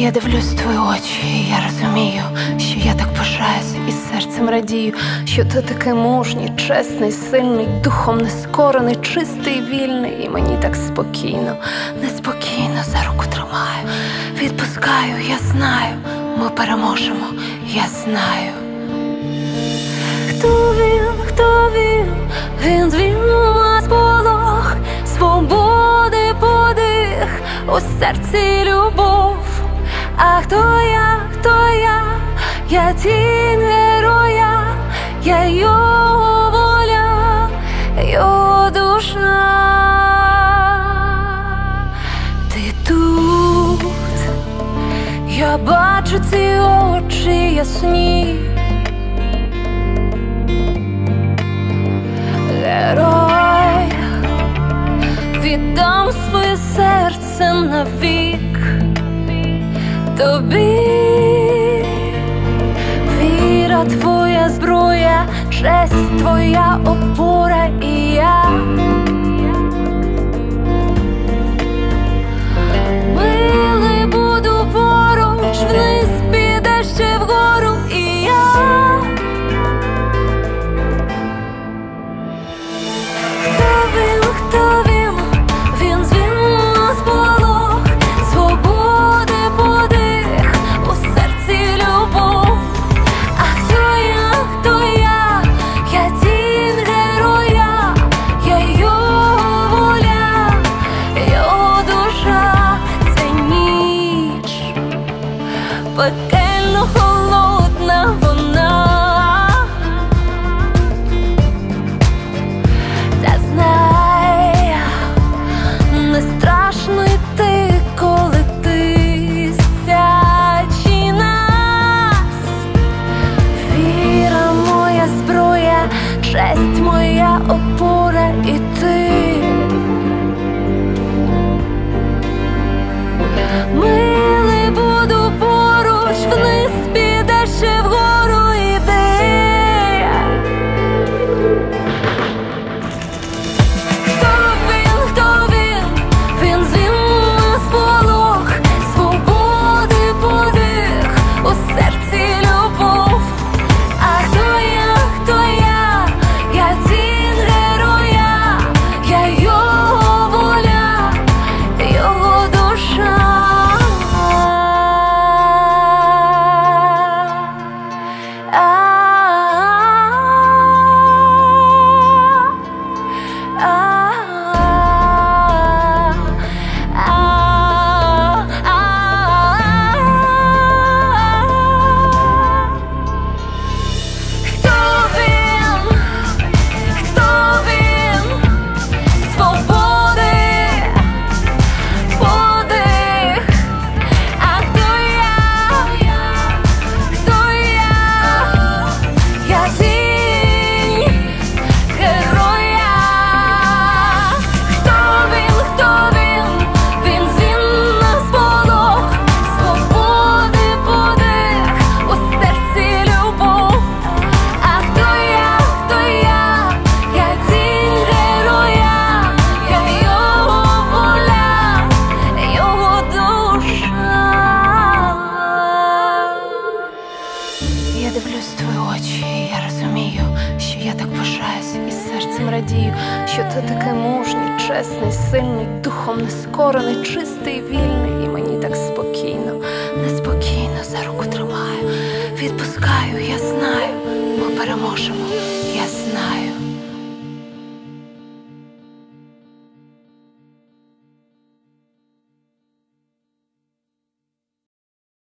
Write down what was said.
Я дивлюсь в твої очі, і я розумію, що я так пишаюсь і серцем радію, що ти такий мужній, чесний, сильний, духом нескорений, чистий, вільний, і мені так спокійно, неспокійно за руку тримаю. Відпускаю, я знаю, ми переможемо, я знаю. Хто він, хто він, він звільна сполох, свободи подих, у серці любов. А хто я, хто я, я тінь героя, я його воля, його душа. Ти тут, я бачу ці очі ясні. Герой, віддам своє серце навік тобі, віра твоя зброя, честь твоя опора і пекельно поважаюсь і серцем радію, що ти такий мужній, чесний, сильний, духом нескорений, чистий, і вільний. І мені так спокійно, неспокійно за руку тримаю. Відпускаю, я знаю, ми переможемо.